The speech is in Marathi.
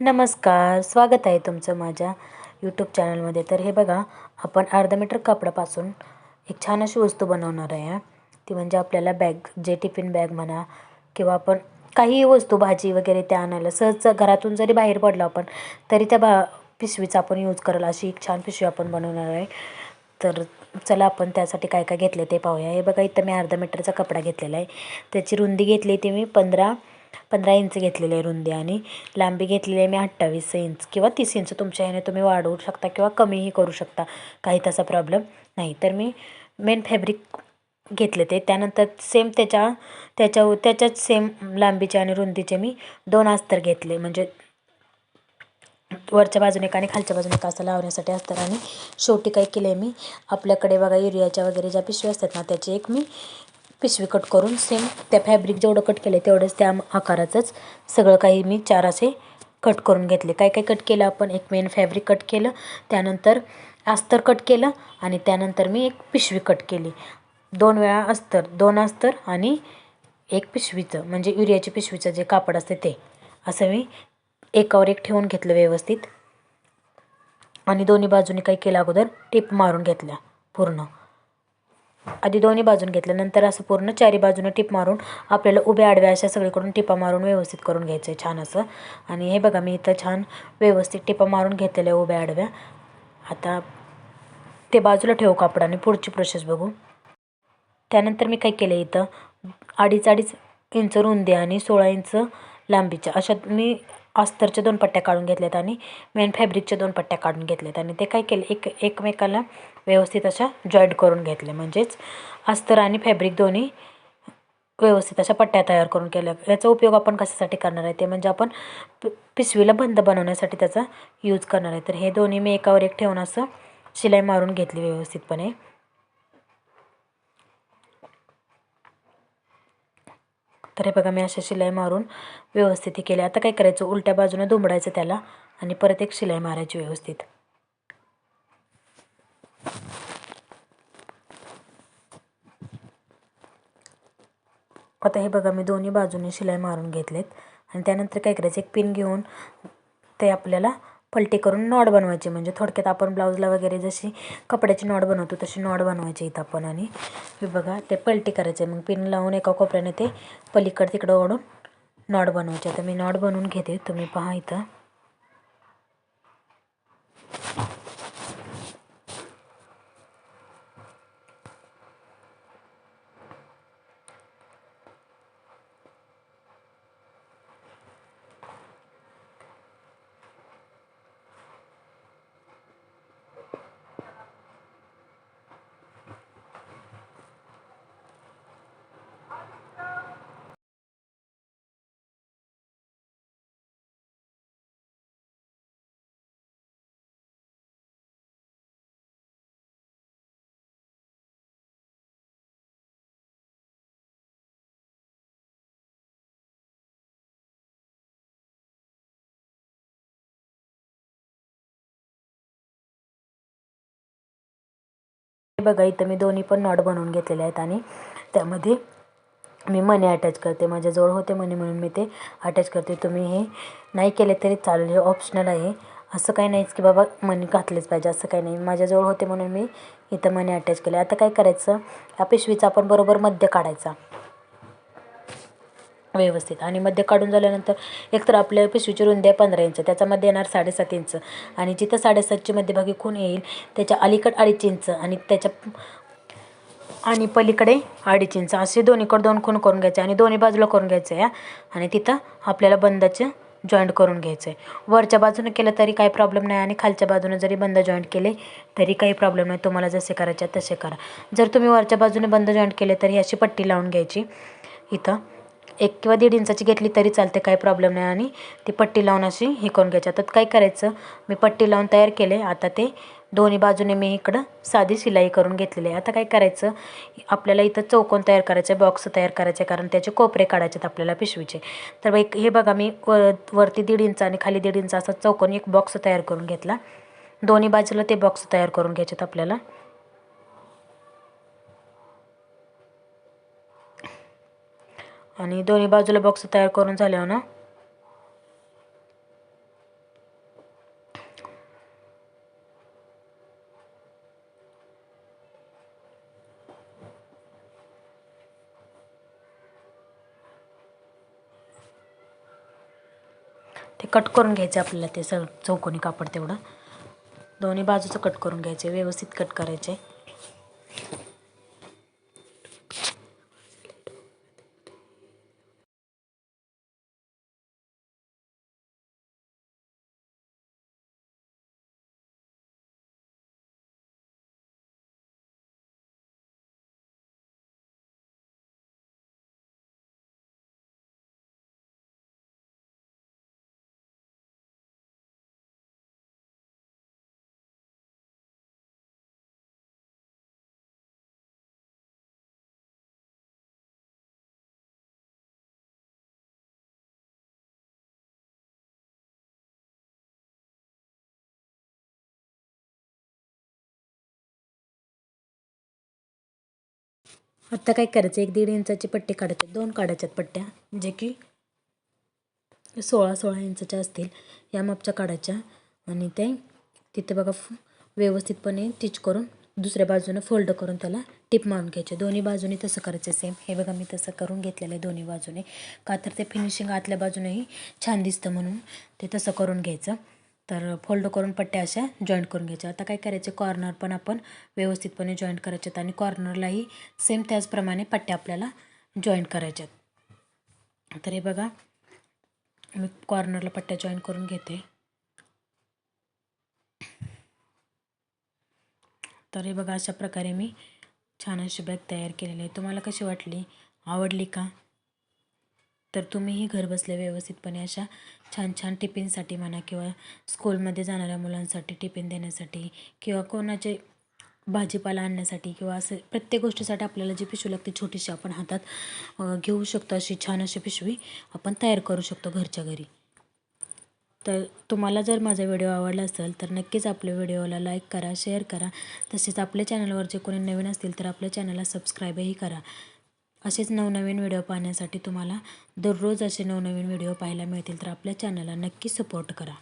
नमस्कार स्वागत आहे तुमचं माझ्या यूट्यूब चॅनलमध्ये तर हे बघा आपण अर्धा मीटर कापडापासून एक छान अशी वस्तू बनवणार आहे ती म्हणजे आपल्याला बॅग जे टिफिन बॅग म्हणा किंवा आपण काहीही वस्तू भाजी वगैरे त्या आणायला सहज घरातून जरी बाहेर पडलो आपण तरी त्या बा पिशवीचा आपण यूज करेल अशी एक छान पिशवी आपण बनवणार आहे. तर चला आपण त्यासाठी काय काय घेतले ते पाहूया. हे बघा इथं मी अर्धा मीटरचा कपडा घेतलेला आहे. त्याची रुंदी घेतली ती मी पंधरा पंधरा इंच घेतलेली आहे रुंदी आणि लांबी घेतलेली आहे मी अठ्ठावीस इंच किंवा तीस इंच तुमच्या ह्याने तुम्ही वाढवू शकता किंवा कमीही करू शकता. काही तसा प्रॉब्लेम नाही. तर मी मेन फॅब्रिक घेतले ते. त्यानंतर सेम त्याच्या त्याच्या त्याच्याच सेम लांबीचे आणि रुंदीचे मी दोन अस्तर घेतले. म्हणजे वरच्या बाजूने एक आणि खालच्या बाजूने एक असं लावण्यासाठी असतात आणि शेवटी काय केलं आहे मी आपल्याकडे बघा युरियाच्या वगैरे ज्या पिशव्या असतात ना त्याची एक मी पिशवी कट करून सेम त्या फॅब्रिक जेवढं कट केलं आहे तेवढंच त्या आकाराचंच सगळं काही मी चार असे कट करून घेतले. काय काय कट केलं आपण? एक मेन फॅब्रिक कट केलं त्यानंतर अस्तर कट केलं आणि त्यानंतर मी एक पिशवी कट केली. दोन वेळा अस्तर दोन अस्तर आणि एक पिशवीचं म्हणजे युरियाच्या पिशवीचं जे कापड असते ते असं मी एकावर एक ठेवून घेतलं व्यवस्थित. आणि दोन्ही बाजूनी काही केलं अगोदर टिप मारून घेतल्या पूर्ण. आधी दोन्ही बाजून घेतलं. नंतर असं पूर्ण चारी बाजूनं टिप मारून आपल्याला उभ्या आडव्या अशा सगळीकडून टिपा मारून व्यवस्थित करून घ्यायचं आहे छान असं. आणि हे बघा मी इथं छान व्यवस्थित टिपा मारून घेतलेल्या उभ्या आडव्या. आता ते बाजूला ठेवू कापडाने पुढची प्रोसेस बघू. त्यानंतर मी काय केलं इथं? अडीच अडीच इंच रुंदी आणि सोळा इंच लांबीच्या अशा मी अस्तरच्या दोन पट्ट्या काढून घेतल्यात आणि मेन फॅब्रिकच्या दोन पट्ट्या काढून घेतल्यात आणि ते काय केलं एक एकमेकाला व्यवस्थित अशा जॉईंट करून घेतले. म्हणजेच अस्तर आणि फॅब्रिक दोन्ही व्यवस्थित अशा पट्ट्या तयार करून केल्या. याचा उपयोग आपण कशासाठी करणार आहे? ते म्हणजे आपण पि पिशवीला बंद बनवण्यासाठी त्याचा यूज करणार आहे. तर हे दोन्ही मी एकावर एक ठेवून असं शिलाई मारून घेतली व्यवस्थितपणे. तर हे बघा मी अशा शिलाई मारून व्यवस्थित हे केले. आता काय करायचं? उलट्या बाजूने दुमडायचं त्याला आणि परत एक शिलाई मारायची व्यवस्थित. आता हे बघा मी दोन्ही बाजूने शिलाई मारून घेतलेत. आणि त्यानंतर काय करायचं? एक पिन घेऊन ते आपल्याला पलटी करून नॉड बनवायची. म्हणजे थोडक्यात आपण ब्लाऊजला वगैरे जशी कपड्याची नॉड बनवतो तशी नॉड बनवायची इथं आपण. आणि हे बघा ते पलटी करायचे. मग पिन लावून एका कोपऱ्याने ते पलीकडे तिकडं ओढून नॉड बनवायचे. तर मी नॉड बनवून घेते. तुम्ही पहा इथं. बघा इथं मी दोन्ही पण नॉट बनवून घेतलेले आहेत आणि त्यामध्ये मी मनी अटॅच करते. माझ्याजवळ होते मनी म्हणून मी ते अटॅच करते. तुम्ही हे नाही केले तरी चालेल हे ऑप्शनल आहे. असं काही नाहीच की बाबा मनी घातलेच पाहिजे असं काही नाही. माझ्याजवळ होते म्हणून मी इथं मनी अटॅच केले. आता काय करायचं? या पिशवीचा आपण बरोबर मध्य काढायचा. व्यवस्थित. आणि मध्य काढून झाल्यानंतर एकतर आपल्या पिशवीची रुंदी आहे पंधरा इंच. त्याच्यामध्ये येणार साडेसात इंच. आणि जिथं साडेसातची मध्यभागी खून येईल त्याच्या अलीकड अडीच इंच आणि त्याच्या आणि पलीकडे अडीच इंच. असे दोन्हीकडे दोन खून करून घ्यायचे आणि दोन्ही बाजूला करून घ्यायचं आहे आणि तिथं आपल्याला बंदाचं जॉईंट करून घ्यायचं आहे वरच्या बाजूने केलं तरी काही प्रॉब्लेम नाही आणि खालच्या बाजूने जरी बंद जॉईंट केले तरी काही प्रॉब्लेम नाही. तुम्हाला जसे करायचे तसे करा. जर तुम्ही वरच्या बाजूने बंद जॉईंट केले तरी अशी पट्टी लावून घ्यायची. इथं एक किंवा दीड इंचाची घेतली तरी चालते काही प्रॉब्लेम नाही. आणि ती पट्टी लावून अशी हे करून घ्यायची. आता काय करायचं? मी पट्टी लावून तयार केले. आता ते दोन्ही बाजूने मी इकडं साधी शिलाई करून घेतलेली आहे. आता काय करायचं? आपल्याला इथं चौकोन तयार करायचं आहे बॉक्स तयार करायचे कारण त्याचे कोपरे काढायचे आहेत आपल्याला पिशवीचे. तर एक हे बघा मी व वरती दीड इंच आणि खाली दीड इंच असा चौकोन एक बॉक्स तयार करून घेतला. दोन्ही बाजूला ते बॉक्स तयार करून घ्यायचे आहेत आपल्याला. आणि दोन्ही बाजूला बॉक्स तयार करून झाले ना? ते कट करून घ्यायचे आपल्याला ते सगळं चौकोनी कापड तेवढं. दोन्ही बाजूचं कट करून घ्यायचे व्यवस्थित कट करायचे. आत्ता काय करायचं? एक दीड इंचाची पट्टी काढायचे. दोन काढायच्यात पट्ट्या. जे की सोळा सोळा इंचाच्या असतील. या मापच्या काढायच्या. आणि ते तिथे बघा व्यवस्थितपणे टिच करून दुसऱ्या बाजूनं फोल्ड करून त्याला टिप मारून घ्यायचे. दोन्ही बाजूने तसं करायचं. सेम. हे बघा मी तसं करून घेतलेलं आहे दोन्ही बाजूने. का तर ते फिनिशिंग आतल्या बाजूनेही छान दिसतं म्हणून ते तसं करून घ्यायचं. तर फोल्ड करून पट्ट्या अशा जॉईंट करून घ्यायच्या. आता काय करायचे? कॉर्नर पण आपण व्यवस्थितपणे जॉईंट करायचे आणि कॉर्नरलाही सेम त्याचप्रमाणे पट्ट्या आपल्याला जॉईंट करायच्यात. तर हे बघा मी कॉर्नरला पट्ट्या जॉईन करून घेते. तर हे बघा अशा प्रकारे मी छान अशी बॅग तयार केलेली आहे. तुम्हाला कशी वाटली? आवडली का? तर तुम्हीही घरबसल्या व्यवस्थितपणे अशा छान छान टिफिनसाठी म्हणा किंवा स्कूलमध्ये जाणाऱ्या मुलांसाठी टिफिन देण्यासाठी किंवा कोणाचे भाजीपाला आणण्यासाठी किंवा असं प्रत्येक गोष्टीसाठी आपल्याला जी पिशवी लागते छोटीशी आपण हातात घेऊ शकतो अशी छान अशी पिशवी आपण तयार करू शकतो घरच्या घरी. तर तुम्हाला जर माझा व्हिडिओ आवडला असेल तर नक्कीच आपल्या व्हिडिओला लाईक करा शेअर करा. तसेच आपल्या चॅनलवर जे कोणी नवीन असतील तर आपल्या चॅनलला सबस्क्राईबही करा. असेच नवनवीन व्हिडिओ पाहण्यासाठी तुम्हाला दररोज असे नवनवीन व्हिडिओ पाहायला मिळतील तर आपल्या चॅनलला नक्की सपोर्ट करा.